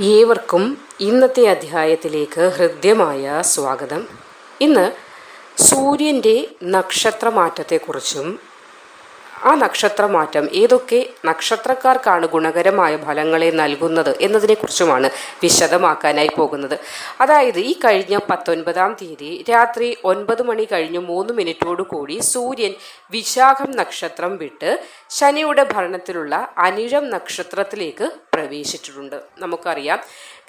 ഏവർക്കും ഇന്നത്തെ അധ്യായത്തിലേക്ക് ഹൃദ്യമായ സ്വാഗതം. ഇന്ന് സൂര്യന്റെ നക്ഷത്രമാറ്റത്തെക്കുറിച്ചും ആ നക്ഷത്രമാറ്റം ഏതൊക്കെ നക്ഷത്രക്കാർക്കാണ് ഗുണകരമായ ഫലങ്ങളെ നൽകുന്നത് എന്നതിനെക്കുറിച്ചുമാണ് വിശദമാക്കാനായി പോകുന്നത്. അതായത് ഈ കഴിഞ്ഞ പത്തൊൻപതാം തീയതി രാത്രി ഒൻപത് മണി കഴിഞ്ഞ് മൂന്ന് മിനിറ്റോടു കൂടി സൂര്യൻ വിശാഖം നക്ഷത്രം വിട്ട് ശനിയുടെ ഭരണത്തിലുള്ള അനിഴം നക്ഷത്രത്തിലേക്ക് പ്രവേശിച്ചിട്ടുണ്ട്. നമുക്കറിയാം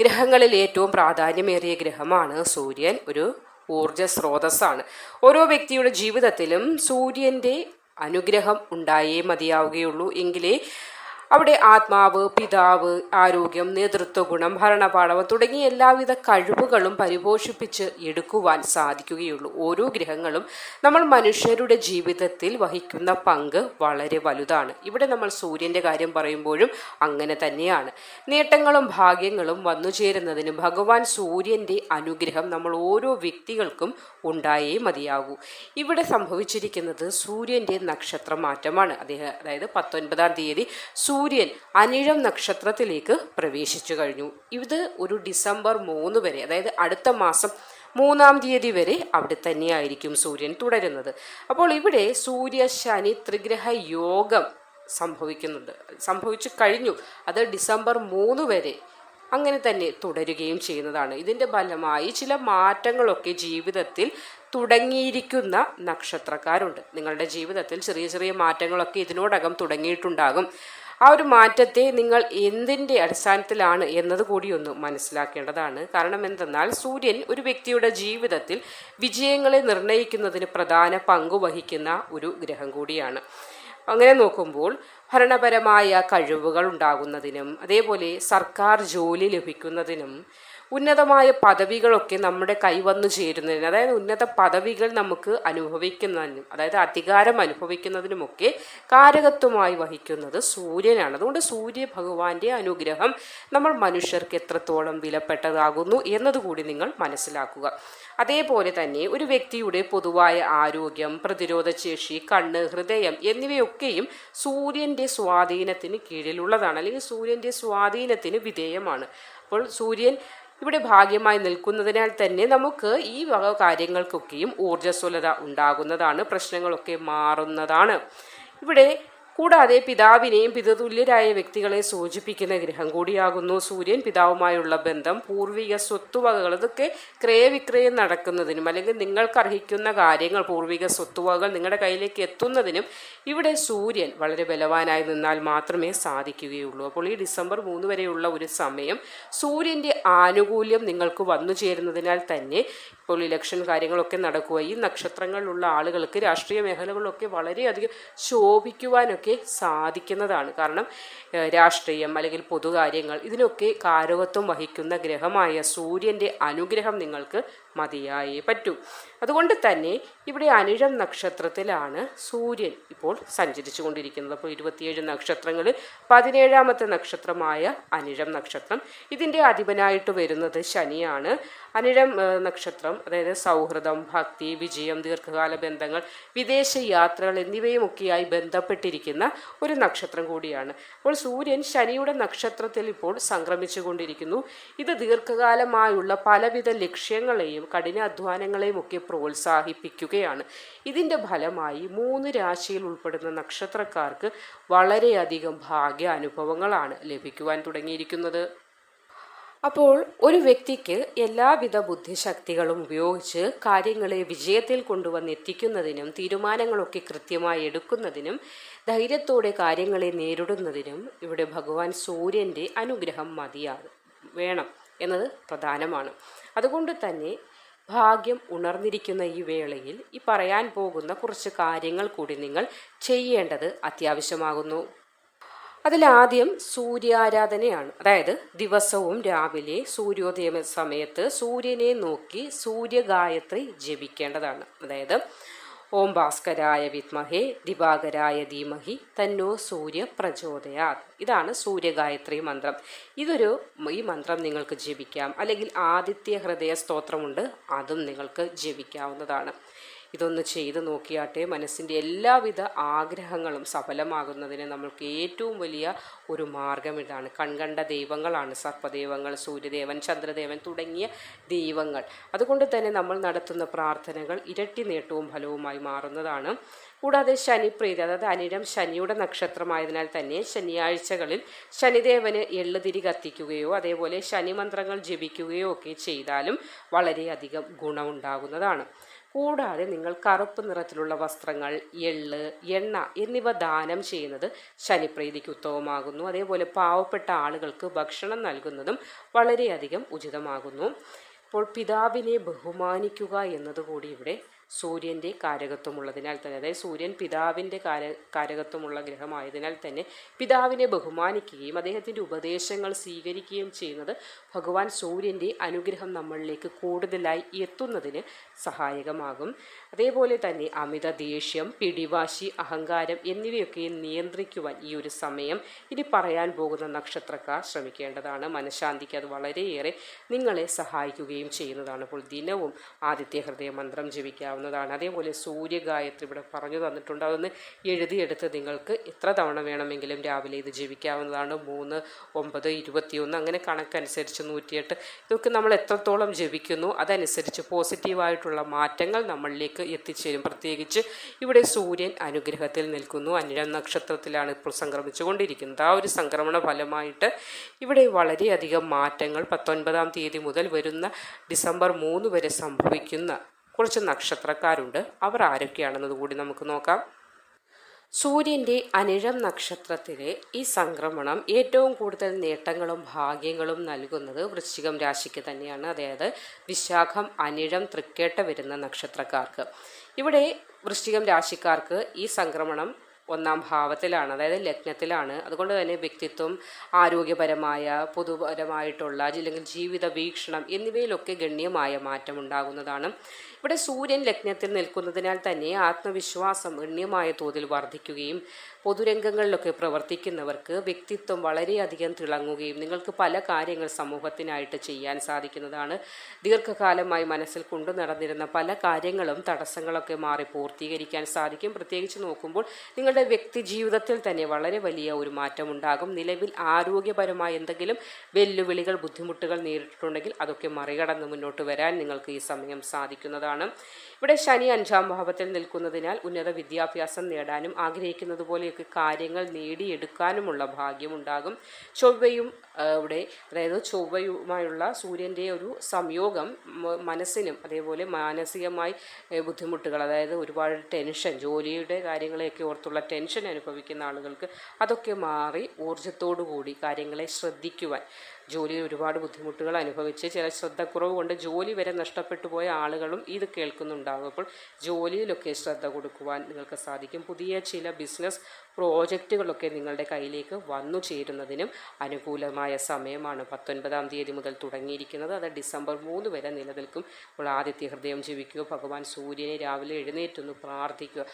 ഗ്രഹങ്ങളിൽ ഏറ്റവും പ്രാധാന്യമേറിയ ഗ്രഹമാണ് സൂര്യൻ. ഒരു ഊർജ സ്രോതസ്സാണ് ഓരോ വ്യക്തിയുടെ ജീവിതത്തിലും സൂര്യന്റെ അനുഗ്രഹം ഉണ്ടായേ മതിയാവുകയുള്ളൂ. എങ്കിലേ അവിടെ ആത്മാവ് പിതാവ് ആരോഗ്യം നേതൃത്വ ഗുണം ഭരണപാടവം തുടങ്ങി എല്ലാവിധ കഴിവുകളും പരിപോഷിപ്പിച്ച് എടുക്കുവാൻ സാധിക്കുകയുള്ളൂ. ഓരോ ഗ്രഹങ്ങളും നമ്മൾ മനുഷ്യരുടെ ജീവിതത്തിൽ വഹിക്കുന്ന പങ്ക് വളരെ വലുതാണ്. ഇവിടെ നമ്മൾ സൂര്യന്റെ കാര്യം പറയുമ്പോഴും അങ്ങനെ തന്നെയാണ്. നേട്ടങ്ങളും ഭാഗ്യങ്ങളും വന്നു ചേരുന്നതിന് ഭഗവാൻ സൂര്യന്റെ അനുഗ്രഹം നമ്മൾ ഓരോ വ്യക്തികൾക്കും ഉണ്ടായേ മതിയാകൂ. ഇവിടെ സംഭവിച്ചിരിക്കുന്നത് സൂര്യന്റെ നക്ഷത്ര മാറ്റമാണ് അദ്ദേഹം അതായത് പത്തൊൻപതാം തീയതി സൂര്യൻ അനിഴം നക്ഷത്രത്തിലേക്ക് പ്രവേശിച്ചു കഴിഞ്ഞു. ഇത് ഒരു ഡിസംബർ മൂന്ന് വരെ അതായത് അടുത്ത മാസം മൂന്നാം തീയതി വരെ അവിടെ തന്നെയായിരിക്കും സൂര്യൻ തുടരുന്നത്. അപ്പോൾ ഇവിടെ സൂര്യ ശനി ത്രിഗ്രഹ യോഗം സംഭവിക്കുന്നുണ്ട്. സംഭവിച്ചു കഴിഞ്ഞു. അത് ഡിസംബർ മൂന്ന് വരെ അങ്ങനെ തന്നെ തുടരുകയും ചെയ്യുന്നതാണ്. ഇതിന്റെ ഫലമായി ചില മാറ്റങ്ങളൊക്കെ ജീവിതത്തിൽ തുടങ്ങിയിരിക്കുന്ന നക്ഷത്രക്കാരുണ്ട്. നിങ്ങളുടെ ജീവിതത്തിൽ ചെറിയ ചെറിയ മാറ്റങ്ങളൊക്കെ ഇതിനോടകം തുടങ്ങിയിട്ടുണ്ടാകും. ആ ഒരു മാറ്റത്തെ നിങ്ങൾ എന്തിന്റെ അടിസ്ഥാനത്തിലാണ് എന്നത് കൂടി ഒന്ന് മനസ്സിലാക്കേണ്ടതാണ്. കാരണം എന്തെന്നാൽ സൂര്യൻ ഒരു വ്യക്തിയുടെ ജീവിതത്തിൽ വിജയങ്ങളെ നിർണയിക്കുന്നതിന് പ്രധാന പങ്കു വഹിക്കുന്ന ഒരു ഗ്രഹം കൂടിയാണ്. അങ്ങനെ നോക്കുമ്പോൾ ഭരണപരമായ കഴിവുകൾ ഉണ്ടാകുന്നതിനും അതേപോലെ സർക്കാർ ജോലി ലഭിക്കുന്നതിനും ഉന്നതമായ പദവികളൊക്കെ നമ്മുടെ കൈവന്നു ചേരുന്നതിന് അതായത് ഉന്നത പദവികൾ നമുക്ക് അനുഭവിക്കുന്നതിനും അതായത് അധികാരം അനുഭവിക്കുന്നതിനുമൊക്കെ കാരകത്വമായി വഹിക്കുന്നത് സൂര്യനാണ്. അതുകൊണ്ട് സൂര്യ ഭഗവാന്റെ അനുഗ്രഹം നമ്മൾ മനുഷ്യർക്ക് എത്രത്തോളം വിലപ്പെട്ടതാകുന്നു എന്നതുകൂടി നിങ്ങൾ മനസ്സിലാക്കുക. അതേപോലെ തന്നെ ഒരു വ്യക്തിയുടെ പൊതുവായ ആരോഗ്യം പ്രതിരോധശേഷി കണ്ണ് ഹൃദയം എന്നിവയൊക്കെയും സൂര്യന്റെ സ്വാധീനത്തിന് കീഴിലുള്ളതാണ്. അല്ലെങ്കിൽ സൂര്യന്റെ സ്വാധീനത്തിന് വിധേയമാണ്. അപ്പോൾ സൂര്യൻ ഇവിടെ ഭാഗ്യമായി നിൽക്കുന്നതിനാൽ തന്നെ നമുക്ക് ഈ വക കാര്യങ്ങൾക്കൊക്കെയും ഊർജസ്വലത ഉണ്ടാകുന്നതാണ് പ്രശ്നങ്ങളൊക്കെ മാറുന്നതാണ്. ഇവിടെ കൂടാതെ പിതാവിനെയും പിതതുല്യരായ വ്യക്തികളെ സൂചിപ്പിക്കുന്ന ഗ്രഹം കൂടിയാകുന്നു. സൂര്യൻ പിതാവുമായുള്ള ബന്ധം പൂർവിക സ്വത്തുവകകൾ ഇതൊക്കെ ക്രയവിക്രയം നടക്കുന്നതിനും അല്ലെങ്കിൽ നിങ്ങൾക്ക് അർഹിക്കുന്ന കാര്യങ്ങൾ പൂർവിക സ്വത്തുവകകൾ നിങ്ങളുടെ കയ്യിലേക്ക് എത്തുന്നതിനും ഇവിടെ സൂര്യൻ വളരെ ബലവാനായി നിന്നാൽ മാത്രമേ സാധിക്കുകയുള്ളൂ. അപ്പോൾ ഈ ഡിസംബർ മൂന്ന് വരെയുള്ള ഒരു സമയം സൂര്യന്റെ ആനുകൂല്യം നിങ്ങൾക്ക് വന്നു ചേരുന്നതിനാൽ തന്നെ ഇപ്പോൾ ഇലക്ഷൻ കാര്യങ്ങളൊക്കെ നടക്കുക. ഈ നക്ഷത്രങ്ങളിലുള്ള ആളുകൾക്ക് രാഷ്ട്രീയ മേഖലകളിലൊക്കെ വളരെയധികം ശോഭിക്കുവാനൊക്കെ സാധിക്കുന്നതാണ്. കാരണം രാഷ്ട്രീയം അല്ലെങ്കിൽ പൊതുകാര്യങ്ങൾ ഇതിനൊക്കെ കാരകത്വം വഹിക്കുന്ന ഗ്രഹമായ സൂര്യന്റെ അനുഗ്രഹം നിങ്ങൾക്ക് മതിയായേ പറ്റൂ. അതുകൊണ്ട് തന്നെ ഇവിടെ അനിഴം നക്ഷത്രത്തിലാണ് സൂര്യൻ ഇപ്പോൾ സഞ്ചരിച്ചു കൊണ്ടിരിക്കുന്നത് അപ്പോൾ ഇരുപത്തിയേഴ് നക്ഷത്രങ്ങളിൽ പതിനേഴാമത്തെ നക്ഷത്രമായ അനിഴം നക്ഷത്രം. ഇതിന്റെ അധിപനായിട്ട് വരുന്നത് ശനിയാണ്. അനിഴം നക്ഷത്രം അതായത് സൗഹൃദം ഭക്തി വിജയം ദീർഘകാല ബന്ധങ്ങൾ വിദേശ യാത്രകൾ എന്നിവയുമൊക്കെയായി ബന്ധപ്പെട്ടിരിക്കുന്ന ഒരു നക്ഷത്രം കൂടിയാണ്. അപ്പോൾ സൂര്യൻ ശനിയുടെ നക്ഷത്രത്തിൽ ഇപ്പോൾ സംക്രമിച്ചു കൊണ്ടിരിക്കുന്നു ഇത് ദീർഘകാലമായുള്ള പലവിധ ലക്ഷ്യങ്ങളെയും കഠിനാധ്വാനങ്ങളെയും ഒക്കെ പ്രോത്സാഹിപ്പിക്കുകയാണ്. ഇതിന്റെ ഫലമായി മൂന്ന് രാശിയിൽ ഉൾപ്പെടുന്ന നക്ഷത്രക്കാർക്ക് വളരെയധികം ഭാഗ്യ അനുഭവങ്ങളാണ് ലഭിക്കുവാൻ തുടങ്ങിയിരിക്കുന്നത്. അപ്പോൾ ഒരു വ്യക്തിക്ക് എല്ലാവിധ ബുദ്ധിശക്തികളും ഉപയോഗിച്ച് കാര്യങ്ങളെ വിജയത്തിൽ കൊണ്ടുവന്ന് എത്തിക്കുന്നതിനും തീരുമാനങ്ങളൊക്കെ കൃത്യമായി എടുക്കുന്നതിനും ധൈര്യത്തോടെ കാര്യങ്ങളെ നേരിടുന്നതിനും ഇവിടെ ഭഗവാൻ സൂര്യന്റെ അനുഗ്രഹം മതിയാകും വേണം എന്നത് പ്രധാനമാണ്. അതുകൊണ്ട് തന്നെ ഭാഗ്യം ഉണർന്നിരിക്കുന്ന ഈ വേളയിൽ ഈ പറയാൻ പോകുന്ന കുറച്ച് കാര്യങ്ങൾ കൂടി നിങ്ങൾ ചെയ്യേണ്ടത് അത്യാവശ്യമാകുന്നു. അതിലാദ്യം സൂര്യാരാധനയാണ്. അതായത് ദിവസവും രാവിലെ സൂര്യോദയ സമയത്ത് സൂര്യനെ നോക്കി സൂര്യഗായത്രി ജപിക്കേണ്ടതാണ്. അതായത് ഓം ഭാസ്കരായ വിത്മഹേ ദിവാകരായ ധീമഹി തന്നോ സൂര്യ പ്രചോദയാത്. ഇതാണ് സൂര്യഗായത്രി മന്ത്രം. ഇതൊരു ഈ മന്ത്രം നിങ്ങൾക്ക് ജപിക്കാം. അല്ലെങ്കിൽ ആദിത്യ ഹൃദയ സ്തോത്രമുണ്ട് അതും നിങ്ങൾക്ക് ജപിക്കാവുന്നതാണ്. ഇതൊന്ന് ചെയ്ത് നോക്കിയാട്ടെ മനസ്സിന്റെ എല്ലാവിധ ആഗ്രഹങ്ങളും സഫലമാകുന്നതിന് നമ്മൾക്ക് ഏറ്റവും വലിയ ഒരു മാർഗം ഇതാണ്. കൺകണ്ട ദൈവങ്ങളാണ് സർപ്പദൈവങ്ങൾ സൂര്യദേവൻ ചന്ദ്രദേവൻ തുടങ്ങിയ ദൈവങ്ങൾ. അതുകൊണ്ട് തന്നെ നമ്മൾ നടത്തുന്ന പ്രാർത്ഥനകൾ ഇരട്ടി നേട്ടവും ഫലവുമായി മാറുന്നതാണ്. കൂടാതെ ശനിപ്രീതി അതായത് അനിരം ശനിയുടെ നക്ഷത്രമായതിനാൽ തന്നെ ശനിയാഴ്ചകളിൽ ശനിദേവന് എള്ളുതിരി കത്തിക്കുകയോ അതേപോലെ ശനിമന്ത്രങ്ങൾ ജപിക്കുകയോ ഒക്കെ ചെയ്താലും വളരെയധികം ഗുണമുണ്ടാകുന്നതാണ്. കൂടാതെ നിങ്ങൾ കറുപ്പ് നിറത്തിലുള്ള വസ്ത്രങ്ങൾ എള്ള് എണ്ണ എന്നിവ ദാനം ചെയ്യുന്നത് ശനിപ്രീതിക്ക് ഉത്തമമാകുന്നു. അതേപോലെ പാവപ്പെട്ട ആളുകൾക്ക് ഭക്ഷണം നൽകുന്നതും വളരെയധികം ഉചിതമാകുന്നു. അപ്പോൾ പിതാവിനെ ബഹുമാനിക്കുക എന്നതുകൂടി ഇവിടെ സൂര്യന്റെ കാരകത്വമുള്ളതിനാൽ തന്നെ അതായത് സൂര്യൻ പിതാവിന്റെ കാര കാരകത്വമുള്ള ഗ്രഹമായതിനാൽ തന്നെ പിതാവിനെ ബഹുമാനിക്കുകയും അദ്ദേഹത്തിന്റെ ഉപദേശങ്ങൾ സ്വീകരിക്കുകയും ചെയ്യുന്നത് ഭഗവാൻ സൂര്യന്റെ അനുഗ്രഹം നമ്മളിലേക്ക് കൂടുതലായി എത്തുന്നതിന് സഹായകമാകും. അതേപോലെ തന്നെ അമിത ദേഷ്യം പിടിവാശി അഹങ്കാരം എന്നിവയൊക്കെ നിയന്ത്രിക്കുവാൻ ഈ ഒരു സമയം ഇനി പറയാൻ പോകുന്ന നക്ഷത്രക്കാർ ശ്രമിക്കേണ്ടതാണ്. മനഃശാന്തിക്ക് അത് വളരെയേറെ നിങ്ങളെ സഹായിക്കുകയും ചെയ്യുന്നതാണ്. അപ്പോൾ ദിനവും ആദിത്യ ഹൃദയ മന്ത്രം ജപിക്കാവുന്നതാണ്. അതേപോലെ സൂര്യഗായത്രി ഇവിടെ പറഞ്ഞു തന്നിട്ടുണ്ട്. അതൊന്ന് എഴുതിയെടുത്ത് നിങ്ങൾക്ക് എത്ര തവണ വേണമെങ്കിലും രാവിലെ ഇത് ജപിക്കാവുന്നതാണ്. മൂന്ന് ഒമ്പത് ഇരുപത്തിയൊന്ന് അങ്ങനെ കണക്കനുസരിച്ച് നൂറ്റിയെട്ട്. ഇതൊക്കെ നമ്മൾ എത്രത്തോളം ജപിക്കുന്നു അതനുസരിച്ച് പോസിറ്റീവായിട്ടുള്ള മാറ്റങ്ങൾ നമ്മളിലേക്ക് എത്തിച്ചേരും. പ്രത്യേകിച്ച് ഇവിടെ സൂര്യൻ അനുഗ്രഹത്തിൽ നിൽക്കുന്നു. അനിഴം നക്ഷത്രത്തിലാണ് ഇപ്പോൾ സംക്രമിച്ചുകൊണ്ടിരിക്കുന്നത്. ആ ഒരു സംക്രമണ ഫലമായിട്ട് ഇവിടെ വളരെയധികം മാറ്റങ്ങൾ പത്തൊൻപതാം തീയതി മുതൽ വരുന്ന ഡിസംബർ മൂന്ന് വരെ സംഭവിക്കുന്ന കുറച്ച് നക്ഷത്രക്കാരുണ്ട്. അവർ ആരൊക്കെയാണെന്നത് കൂടി നമുക്ക് നോക്കാം. സൂര്യന്റെ അനിഴം നക്ഷത്രത്തിലെ ഈ സംക്രമണം ഏറ്റവും കൂടുതൽ നേട്ടങ്ങളും ഭാഗ്യങ്ങളും നൽകുന്നത് വൃശ്ചികം രാശിക്ക് തന്നെയാണ്. അതായത് വിശാഖം അനിഴം തൃക്കേട്ട വരുന്ന നക്ഷത്രക്കാർക്ക്. ഇവിടെ വൃശ്ചികം രാശിക്കാർക്ക് ഈ സംക്രമണം ഒന്നാം ഭാവത്തിലാണ് അതായത് ലഗ്നത്തിലാണ്. അതുകൊണ്ട് തന്നെ വ്യക്തിത്വം ആരോഗ്യപരമായ പൊതുപരമായിട്ടുള്ള അല്ലെങ്കിൽ ജീവിത വീക്ഷണം എന്നിവയിലൊക്കെ ഗണ്യമായ മാറ്റം ഉണ്ടാകുന്നതാണ് ഇവിടെ സൂര്യൻ ലഗ്നത്തിൽ നിൽക്കുന്നതിനാൽ തന്നെ ആത്മവിശ്വാസം ഗണ്യമായ തോതിൽ വർദ്ധിക്കുകയും പൊതുരംഗങ്ങളിലൊക്കെ പ്രവർത്തിക്കുന്നവർക്ക് വ്യക്തിത്വം വളരെയധികം തിളങ്ങുകയും നിങ്ങൾക്ക് പല കാര്യങ്ങൾ സമൂഹത്തിനായിട്ട് ചെയ്യാൻ സാധിക്കുന്നതാണ്. ദീർഘകാലമായി മനസ്സിൽ കൊണ്ടു നടന്നിരുന്ന പല കാര്യങ്ങളും തടസ്സങ്ങളൊക്കെ മാറി പൂർത്തീകരിക്കാൻ സാധിക്കും. പ്രത്യേകിച്ച് നോക്കുമ്പോൾ നിങ്ങളുടെ വ്യക്തി ജീവിതത്തിൽ തന്നെ വളരെ വലിയ ഒരു മാറ്റം ഉണ്ടാകും നിലവിൽ ആരോഗ്യപരമായ എന്തെങ്കിലും വെല്ലുവിളികൾ ബുദ്ധിമുട്ടുകൾ നേരിട്ടിട്ടുണ്ടെങ്കിൽ അതൊക്കെ മറികടന്ന് മുന്നോട്ട് വരാൻ നിങ്ങൾക്ക് ഈ സമയം സാധിക്കുന്നതാണ്. ഇവിടെ ശനി അഞ്ചാം ഭാവത്തിൽ നിൽക്കുന്നതിനാൽ ഉന്നത വിദ്യാഭ്യാസം നേടാനും ആഗ്രഹിക്കുന്നത് പോലെയൊക്കെ കാര്യങ്ങൾ നേടിയെടുക്കാനുമുള്ള ഭാഗ്യമുണ്ടാകും ചൊവ്വയും ഇവിടെ അതായത് ചൊവ്വയുമായുള്ള സൂര്യന്റെ ഒരു സംയോഗം മനസ്സിനും അതേപോലെ മാനസികമായി ബുദ്ധിമുട്ടുകൾ അതായത് ഒരുപാട് ടെൻഷൻ ജോലിയുടെ കാര്യങ്ങളെയൊക്കെ ഓർത്തുള്ള ടെൻഷൻ അനുഭവിക്കുന്ന ആളുകൾക്ക് അതൊക്കെ മാറി ഊർജത്തോടു കൂടി കാര്യങ്ങളെ ശ്രദ്ധിക്കുവാൻ. ജോലിയിൽ ഒരുപാട് ബുദ്ധിമുട്ടുകൾ അനുഭവിച്ച് ചില ശ്രദ്ധക്കുറവ് കൊണ്ട് ജോലി വരെ നഷ്ടപ്പെട്ടു പോയ ആളുകളും ഇത് കേൾക്കുന്നുണ്ടാകും. അപ്പോൾ ജോലിയിലൊക്കെ ശ്രദ്ധ കൊടുക്കുവാൻ നിങ്ങൾക്ക് സാധിക്കും. പുതിയ ചില ബിസിനസ് പ്രോജക്റ്റുകളൊക്കെ നിങ്ങളുടെ കയ്യിലേക്ക് വന്നു ചേരുന്നതിനും സമയമാണ് പത്തൊൻപതാം തീയതി മുതൽ തുടങ്ങിയിരിക്കുന്നത്. അത് ഡിസംബർ മൂന്ന് വരെ നിലനിൽക്കും. അപ്പോൾ ആദിത്യ ഹൃദയം ജീവിക്കുക ഭഗവാൻ സൂര്യനെ രാവിലെ എഴുന്നേറ്റൊന്ന് പ്രാർത്ഥിക്കുക.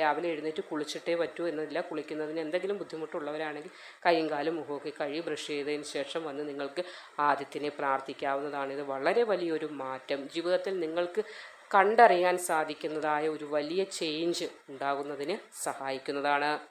രാവിലെ എഴുന്നേറ്റ് കുളിച്ചിട്ടേ പറ്റൂ എന്നില്ല. കുളിക്കുന്നതിന് എന്തെങ്കിലും ബുദ്ധിമുട്ടുള്ളവരാണെങ്കിൽ കൈയും കാലും മുഖമൊക്കെ കഴുകി ബ്രഷ് ചെയ്തതിന് ശേഷം വന്ന് നിങ്ങൾക്ക് ആദിത്യനെ പ്രാർത്ഥിക്കാവുന്നതാണ്. ഇത് വളരെ വലിയൊരു മാറ്റം. ജീവിതത്തിൽ നിങ്ങൾക്ക് കണ്ടറിയാൻ സാധിക്കുന്നതായ ഒരു വലിയ ചേഞ്ച് ഉണ്ടാകുന്നതിന് സഹായിക്കുന്നതാണ്.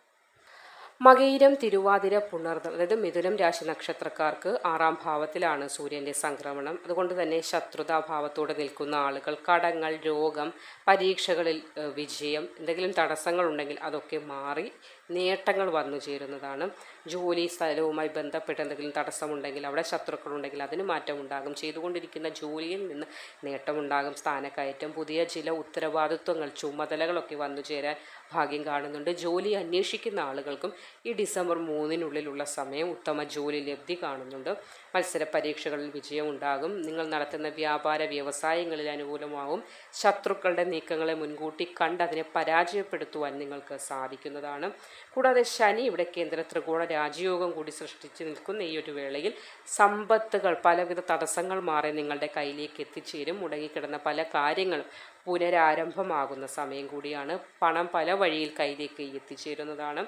മകയിരം തിരുവാതിര പുണർദം അതായത് മിഥുനം രാശി നക്ഷത്രക്കാർക്ക് ആറാം ഭാവത്തിലാണ് സൂര്യന്റെ സംക്രമണം. അതുകൊണ്ട് തന്നെ ശത്രുതാഭാവത്തോടെ നിൽക്കുന്ന ആളുകൾ കടങ്ങൾ രോഗം പരീക്ഷകളിൽ വിജയം എന്തെങ്കിലും തടസ്സങ്ങളുണ്ടെങ്കിൽ അതൊക്കെ മാറി നേട്ടങ്ങൾ വന്നു ചേരുന്നതാണ്. ജോലി സ്ഥലവുമായി ബന്ധപ്പെട്ട് എന്തെങ്കിലും തടസ്സമുണ്ടെങ്കിൽ അവിടെ ശത്രുക്കളുണ്ടെങ്കിൽ അതിന് മാറ്റമുണ്ടാകും. ചെയ്തുകൊണ്ടിരിക്കുന്ന ജോലിയിൽ നിന്ന് നേട്ടമുണ്ടാകും. സ്ഥാനക്കയറ്റം പുതിയ ചില ഉത്തരവാദിത്വങ്ങൾ ചുമതലകളൊക്കെ വന്നു ചേരാൻ ഭാഗ്യം കാണുന്നുണ്ട്. ജോലി അന്വേഷിക്കുന്ന ആളുകൾക്കും ഈ ഡിസംബർ മൂന്നിനുള്ളിലുള്ള സമയം ഉത്തമ ജോലി ലബ്ധി കാണുന്നുണ്ട്. മത്സര പരീക്ഷകളിൽ വിജയമുണ്ടാകും. നിങ്ങൾ നടത്തുന്ന വ്യാപാര വ്യവസായങ്ങളിൽ അനുകൂലമാവും. ശത്രുക്കളുടെ നീക്കങ്ങളെ മുൻകൂട്ടി കണ്ട് അതിനെ പരാജയപ്പെടുത്തുവാൻ നിങ്ങൾക്ക് സാധിക്കുന്നതാണ്. കൂടാതെ ശനി ഇവിടെ കേന്ദ്ര ത്രികോണ രാജയോഗം കൂടി സൃഷ്ടിച്ചു നിൽക്കുന്ന ഈ ഒരു വേളയിൽ സമ്പത്തുകൾ പലവിധ തടസ്സങ്ങൾ മാറി നിങ്ങളുടെ കയ്യിലേക്ക് എത്തിച്ചേരും. മുടങ്ങിക്കിടന്ന പല കാര്യങ്ങളും പുനരാരംഭമാകുന്ന സമയം കൂടിയാണ് പണം പല വഴിയിൽ കയ്യിലേക്ക് എത്തിച്ചേരുന്നതാണ്.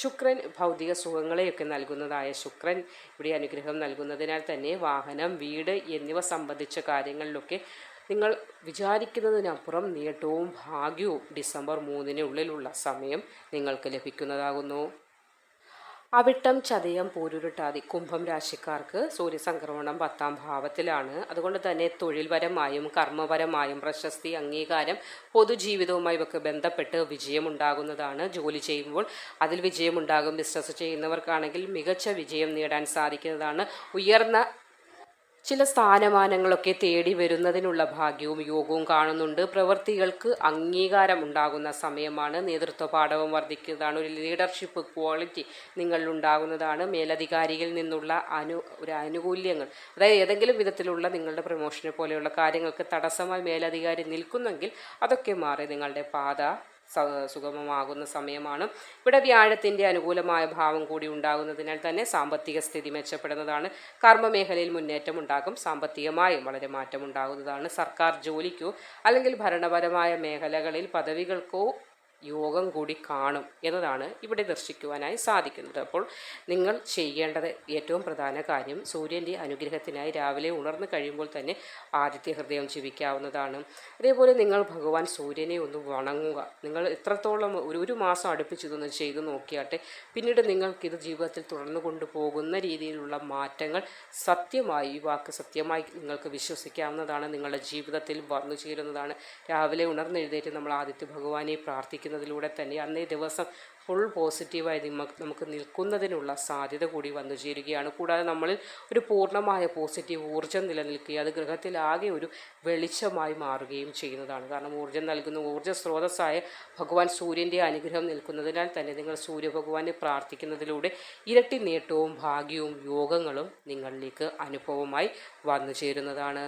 ശുക്രൻ ഭൗതിക സുഖങ്ങളെയൊക്കെ നൽകുന്നതായ ശുക്രൻ ഇവിടെ അനുഗ്രഹം നൽകുന്നതിനാൽ തന്നെ വാഹനം വീട് എന്നിവ സംബന്ധിച്ച കാര്യങ്ങളിലൊക്കെ നിങ്ങൾ വിചാരിക്കുന്നതിനപ്പുറം നേട്ടവും ഭാഗ്യവും ഡിസംബർ മൂന്നിനുള്ളിലുള്ള സമയം നിങ്ങൾക്ക് ലഭിക്കുന്നതാകുന്നു. അവിട്ടം ചതയം പോരുരുട്ടാതി കുംഭം രാശിക്കാർക്ക് സൂര്യസംക്രമണം പത്താം ഭാവത്തിലാണ്. അതുകൊണ്ട് തന്നെ തൊഴിൽപരമായും കർമ്മപരമായും പ്രശസ്തി അംഗീകാരം പൊതുജീവിതവുമായി ഒക്കെ ബന്ധപ്പെട്ട് വിജയമുണ്ടാകുന്നതാണ് ജോലി ചെയ്യുമ്പോൾ. അതിൽ വിജയമുണ്ടാകും ബിസിനസ് ചെയ്യുന്നവർക്കാണെങ്കിൽ മികച്ച വിജയം നേടാൻ സാധിക്കുന്നതാണ്. ഉയർന്ന ചില സ്ഥാനമാനങ്ങളൊക്കെ തേടി വരുന്നതിനുള്ള ഭാഗ്യവും യോഗവും കാണുന്നുണ്ട്. പ്രവൃത്തികൾക്ക് അംഗീകാരം ഉണ്ടാകുന്ന സമയമാണ് നേതൃത്വ പാഠവും വർദ്ധിക്കുന്നതാണ്. ഒരു ലീഡർഷിപ്പ് ക്വാളിറ്റി നിങ്ങളിൽ ഉണ്ടാകുന്നതാണ് മേലധികാരിയിൽ നിന്നുള്ള അനു ഒരു ആനുകൂല്യങ്ങൾ. അതായത് ഏതെങ്കിലും വിധത്തിലുള്ള നിങ്ങളുടെ പ്രൊമോഷനെ പോലെയുള്ള കാര്യങ്ങൾക്ക് തടസ്സമായി മേലധികാരി നിൽക്കുന്നെങ്കിൽ അതൊക്കെ മാറി നിങ്ങളുടെ പാത സുഗമമാകുന്ന സമയമാണ്. ഇവിടെ വ്യാഴത്തിന്റെ അനുകൂലമായ ഭാവം കൂടി ഉണ്ടാകുന്നതിനാൽ തന്നെ സാമ്പത്തിക സ്ഥിതി മെച്ചപ്പെടുന്നതാണ്. കർമ്മമേഖലയിൽ മുന്നേറ്റം ഉണ്ടാകും. സാമ്പത്തികമായും വളരെ മാറ്റം ഉണ്ടാകുന്നതാണ് സർക്കാർ ജോലിക്കോ അല്ലെങ്കിൽ ഭരണപരമായ മേഖലകളിൽ പദവികൾക്കോ യോഗം കൂടി കാണും എന്നതാണ് ഇവിടെ ദർശിക്കുവാനായി സാധിക്കുന്നത്. അപ്പോൾ നിങ്ങൾ ചെയ്യേണ്ടത് ഏറ്റവും പ്രധാന കാര്യം സൂര്യന്റെ അനുഗ്രഹത്തിനായി രാവിലെ ഉണർന്നു കഴിയുമ്പോൾ തന്നെ ആദിത്യ ഹൃദയം ജീവിക്കാവുന്നതാണ്. അതേപോലെ നിങ്ങൾ ഭഗവാൻ സൂര്യനെ ഒന്ന് വണങ്ങുക. നിങ്ങൾ എത്രത്തോളം ഒരു ഒരു മാസം അടുപ്പിച്ചിതൊന്ന് ചെയ്തു നോക്കിയാട്ടെ പിന്നീട് നിങ്ങൾക്കിത് ജീവിതത്തിൽ തുടർന്നു കൊണ്ടുപോകുന്ന രീതിയിലുള്ള മാറ്റങ്ങൾ സത്യമായി ഈ വാക്ക് സത്യമായി നിങ്ങൾക്ക് വിശ്വസിക്കാവുന്നതാണ്. നിങ്ങളുടെ ജീവിതത്തിൽ വന്നു ചേരുന്നതാണ്. രാവിലെ ഉണർന്നെഴുന്നേറ്റ് നമ്മൾ ആദിത്യ ഭഗവാനെ പ്രാർത്ഥിക്കുന്നതിലൂടെ തന്നെ അന്നേ ദിവസം ഫുൾ പോസിറ്റീവായി നമുക്ക് നമുക്ക് നിൽക്കുന്നതിനുള്ള സാധ്യത കൂടി വന്നു ചേരുകയാണ്. കൂടാതെ നമ്മളിൽ ഒരു പൂർണമായ പോസിറ്റീവ് ഊർജം നിലനിൽക്കുകയും അത് ഗ്രഹത്തിലാകെ ഒരു വെളിച്ചമായി മാറുകയും ചെയ്യുന്നതാണ്. കാരണം ഊർജം നൽകുന്ന ഊർജ സ്രോതസ്സായ ഭഗവാൻ സൂര്യന്റെ അനുഗ്രഹം നിൽക്കുന്നതിനാൽ തന്നെ നിങ്ങൾ സൂര്യഭഗവാനെ പ്രാർത്ഥിക്കുന്നതിലൂടെ ഇരട്ടി നേട്ടവും ഭാഗ്യവും യോഗങ്ങളും നിങ്ങളിലേക്ക് അനുഭവമായി വന്നു ചേരുന്നതാണ്.